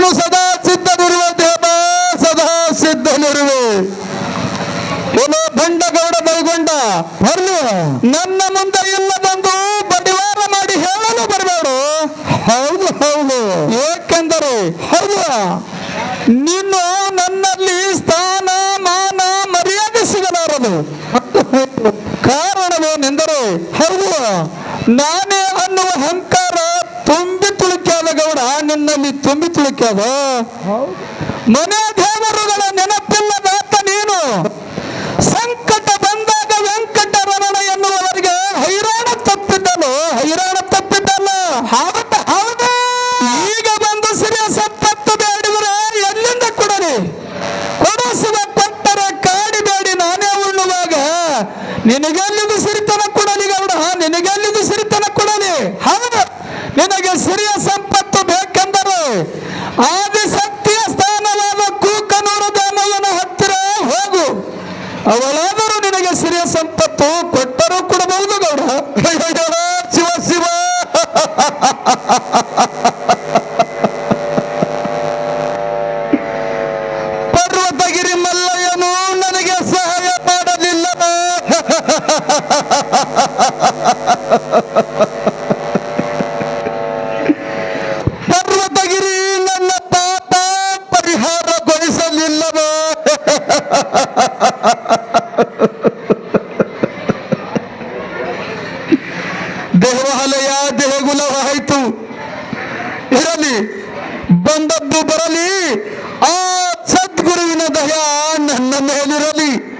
ನಾನು ಸದಾ ಸಿದ್ಧನಿರುವ ದೇವ ಸದಾ ಸಿದ್ಧನಿರುವೆ. ಏನೋ ಬಂಡಗೌಡ ಬೈಗೊಂಡ ಬರ್ಲಿ. ನನ್ನ ಮುಂದೆ ಇಲ್ಲ ಬಂದು ಬಡಿವಾರ ಮಾಡಿ ಹೇಳಲು ಬರಬೇಡ. ಹೌದು ಹೌದು. ಏಕೆಂದರೆ ಹೌದು. ನೀನು ನನ್ನಲ್ಲಿ ಸ್ಥಾನ ಮಾನ ಮರ್ಯಾದೆ ಸಿಗಲಾರದು. ಕಾರಣವೇನೆಂದರೆ ಹೌದು. ನಾನೇ ಅನ್ನುವ ಅಹಂಕಾರ ತುಂಬಿ ತುಳುಕ್ಯಾದ ಗೌಡ, ನಿನ್ನಲ್ಲಿ ತುಂಬಿ ತುಳುಕ್ಯಾದ ಮನೆ ದೇವರುಗಳ ನೆನಪಿಲ್ಲದಾತ ನೀನು. ಸಂಕಟ ಬಂದಾಗ ವೆಂಕಟರಮಣ ಎನ್ನುವವರಿಗೆ ಹೈರಾಣ ತಪ್ಪಿದ್ದಲು ಹೈರಾಣ ತಪ್ಪಿದ್ದಲ್ಲ. ಹೌದ, ಹೌದು. ಈಗ ಬಂದು ಸಿರಿಯ ಸಂಪತ್ತು ಬೇಡಿದ್ರೆ ಎಲ್ಲಿಂದ ಕೊಡಲಿ? ಕೊಡಿಸುವ ಕೊಟ್ಟರೆ ಕಾಡಿಬೇಡಿ ನಾನೇ ಉಣ್ಣುವಾಗ. ನಿನಗೆಲ್ಲಿದು ಸಿರಿತನ ಕೊಡಲಿ ಗೌಡ ನಿನಗೆಲ್ಲಿದು ಸಿರಿತನ ಕೊಡಲಿ ಹೌದು ನಿನಗೆ ಸಿರಿಯ ಸಂಪತ್ತು ಬೇಕೆಂದರೆ ಆದಿಶಕ್ತಿಯ ಸ್ಥಾನವಾದ ಕೂಕನೂರು ದಾಮಯ್ಯನ ಹತ್ತಿರ ಹೋಗು ಅವಳಾದರೂ ನಿನಗೆ ಸಿರಿಯ ಸಂಪತ್ತು ಕೊಟ್ಟರೂ ಕೊಡಬಹುದು ಗೌಡ ಶಿವ ಶಿವ ಪರ್ವತಗಿರಿ ಮಲ್ಲಯ್ಯನು ನನಗೆ ಸಹಾಯ ಮಾಡಲಿಲ್ಲ ಪರ್ವತಗಿರಿ ನನ್ನ ಪಾಪ ಪರಿಹಾರಗೊಳಿಸಲಿಲ್ಲವೋ ದೇವಾಲಯ ದೇಹಗುಲವಾಯಿತು ಇರಲಿ, ಬಂದದ್ದು ಬರಲಿ, ಆ ಸದ್ಗುರುವಿನ ದಯ ನನ್ನ ಮೇಲಿರಲಿ.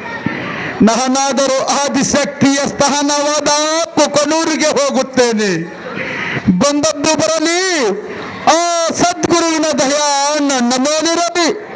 ನಾನಾದರೂ ಆದಿಶಕ್ತಿಯ ಸ್ಥಾನವಾದ ಕೊಕನೂರಿಗೆ ಹೋಗುತ್ತೇನೆ. ಬಂದದ್ದು ಬರಲಿ, ಆ ಸದ್ಗುರುವಿನ ದಯ ನನ್ನ ಮೇಲಿರಲಿ.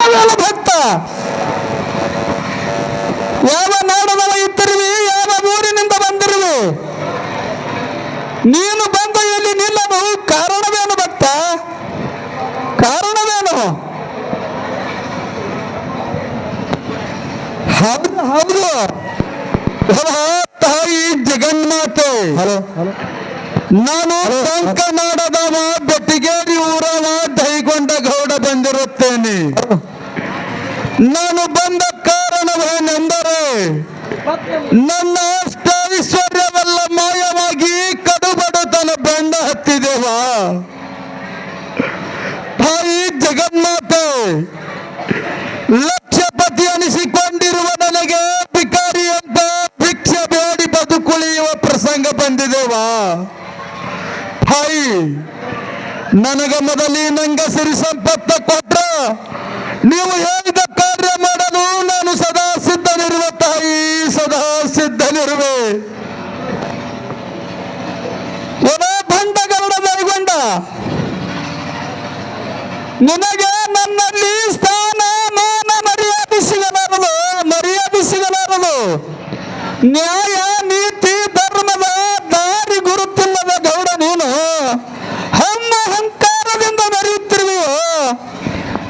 ಯಾವ ಭಕ್ತ, ಯಾವ ನಾಡದವ ಇತ್ತಿರುವಿ ಯಾವ ಊರಿನಿಂದ ಬಂದಿರುವಿ? ನೀನು ಬಂದ ಇಲ್ಲಿ ನಿಲ್ಲಲು ಕಾರಣವೇನು ಭಕ್ತ? ಕಾರಣವೇನು? ಹೌದು ಹೌದು. ತಾಯಿ ಜಗನ್ಮಾತೆ. ನಾನು ಮಾಡದವ ಬೆಟ್ಟಿಗೇರಿ ಊರವ ದೈಗೊಂಡ ಗೌಡ ಬಂದಿರುತ್ತೇನೆ. ನಾನು ಬಂದ ಕಾರಣವೇನೆಂದರೆ ನನ್ನ ಅಷ್ಟೈಶ್ವರ್ಯವೆಲ್ಲ ಮಾಯವಾಗಿ ಕಡುಬಡತನ ಬೆಂಡ ಹತ್ತಿದೆವಾ ತಾಯಿ ಜಗನ್ಮಾತೆ ಲಕ್ಷಪತಿ ಅನಿಸಿಕೊಂಡಿರುವ ನನಗೆ ಭಿಕಾರಿ ಅಂತ ದೇವ ತಾಯಿ ನನಗ ಮೊದಲಿ ನಂಗ ಸಿರಿ ಸಂಪತ್ತ ಕೊಟ್ರ. ನೀವು ಹೇಳಿದ ಕಾರ್ಯ ಮಾಡಲು ನಾನು ಸದಾ ಸಿದ್ಧನಿರುವ ತಾಯಿ ಸದಾ ಸಿದ್ಧನಿರುವೆ. ಭಂಡಗರುಡ ಮೈಗೊಂಡ ನಿನಗೆ ನನ್ನಲ್ಲಿ ಸ್ಥಾನ, ಮಾನ ಮರ್ಯಾದೆ ಸಿಗಲಾರದು ಮರ್ಯಾದೆ ಸಿಗಲಾರದು. ನ್ಯಾಯ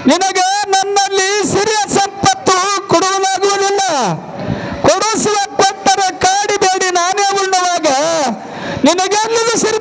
ನಿನಗೆ ನನ್ನಲ್ಲಿ ಸಿರಿಯ ಸಂಪತ್ತು ಕೊಡುವುದಾಗುವುದಿಲ್ಲ. ಕೊಡಿಸುವ ಕೊಟ್ಟರೆ ಕಾಡಿಬೇಡಿ ನಾನೇ ಉಣ್ಣುವಾಗ ನಿನಗೆಲ್ಲದ ಸಿರಿ